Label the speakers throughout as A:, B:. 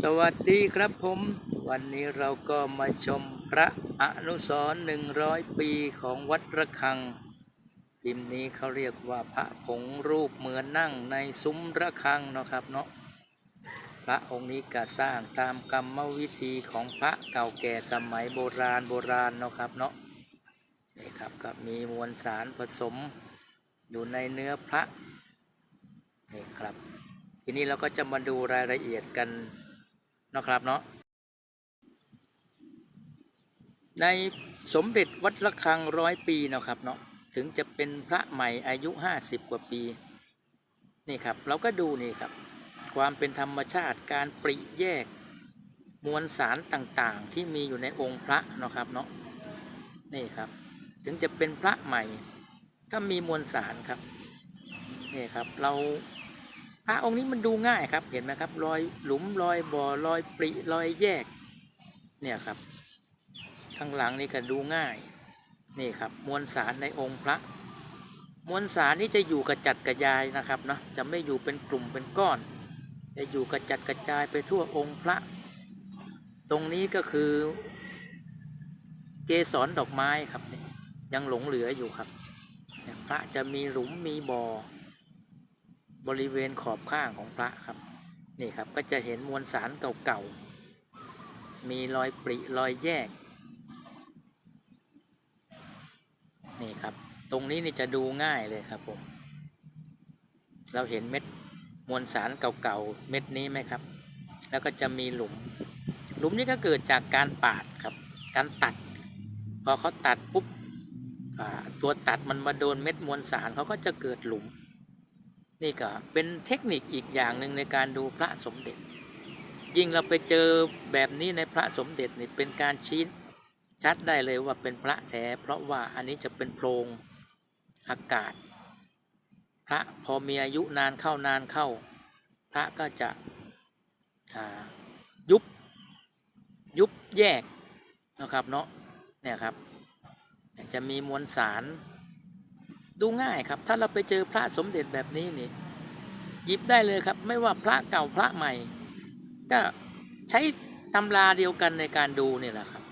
A: สวัสดีครับผม วันนี้เราก็มาชมพระอนุสรณ์หนึ่งร้อยปีของวัดระฆัง พิมพ์นี้เขาเรียกว่าพระผงรูปเหมือนนั่งในซุ้มระฆังเนาะครับเนาะพระองค์นี้ก็สร้างตามกรรมวิธีของพระเก่าแก่สมัยโบราณโบราณเนาะครับเนาะนี่ครับก็มีมวลสารผสมอยู่ในเนื้อพระนี่ครับ ทีนี้เราก็จะมาดูรายละเอียดกัน นาะครับเนาะในสมเด็จวัดระฆังร้อยปีเนาะครับเนาะถึงจะเป็นพระใหม่อายุห้าสิบกว่าปี นี่ครับ เราก็ดูนี่ครับ ความเป็นธรรมชาติการปริแยกมวลสารต่างๆ ที่มีอยู่ในองค์พระเนาะครับเนาะนี่ครับ ถึงจะเป็นพระใหม่ก็มีมวลสารครับนี่ครับ เรา พระองค์นี้มันดูง่ายครับ เห็นไหมครับ รอยหลุมรอยบ่อรอยปริรอยแยก เนี่ยครับ ข้างหลังนี่ก็ดูง่าย นี่ครับ มวลสารในองค์พระ มวลสารนี่จะอยู่กระจัดกระจายนะครับเนาะ จะไม่อยู่เป็นกลุ่มเป็นก้อน จะอยู่กระจัดกระจายไปทั่วองค์พระ ตรงนี้ก็คือ เกสรดอกไม้ครับเนี่ยยังหลงเหลืออยู่ครับ พระจะมีหลุมมีบ่อ บริเวณขอบข้างของพระครับ นี่ครับก็จะเห็นมวลสารเก่าๆ มีรอยปริรอยแยก นี่ครับ ตรงนี้นี่จะดูง่ายเลยครับผม เราเห็นเม็ดมวลสารเก่าๆ เม็ดนี้ไหมครับ แล้วก็จะมีหลุม หลุมนี้ก็เกิดจากการปาดครับ การตัด พอเขาตัดปุ๊บตัวตัดมันมาโดนเม็ดมวลสารเขาก็จะเกิดหลุม นี่ก็เป็นเทคนิคอีกอย่างหนึ่งในการดูพระสมเด็จ ยิ่งเราไปเจอแบบนี้ในพระสมเด็จนี่เป็นการชี้ชัดได้เลยว่าเป็นพระแท้เพราะว่าอันนี้จะเป็นโพรงอากาศ พระพอมีอายุนานเข้านานเข้า พระก็จะยุบยุบแยกนะครับเนาะเนี่ยครับจะมีมวลสาร ดูง่ายครับ ถ้าเราไปเจอพระสมเด็จแบบนี้นี่หยิบได้เลยครับ ไม่ว่าพระเก่าพระใหม่ ก็ใช้ตำราเดียวกันในการดูนี่แหละครับ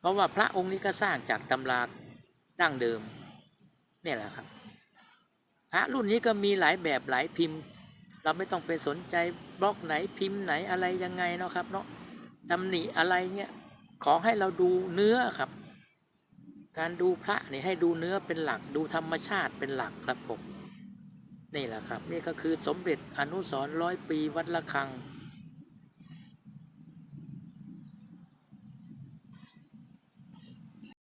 A: เพราะว่าพระองค์นี้ก็สร้างจากตำราดั้งเดิมนี่แหละครับ พระรุ่นนี้ก็มีหลายแบบหลายพิมพ์ เราไม่ต้องไปสนใจบล็อกไหนพิมพ์ไหนอะไรยังไงเนาะครับเนาะตำหนิอะไรเนี่ยขอให้เราดูเนื้อครับ การดูพระนี่ให้ดูเนื้อเป็นหลักดูธรรมชาติเป็นหลักครับผมนี่แหละครับ นี่ก็คือสมเด็จอนุสรร้อยปีวัดละคัง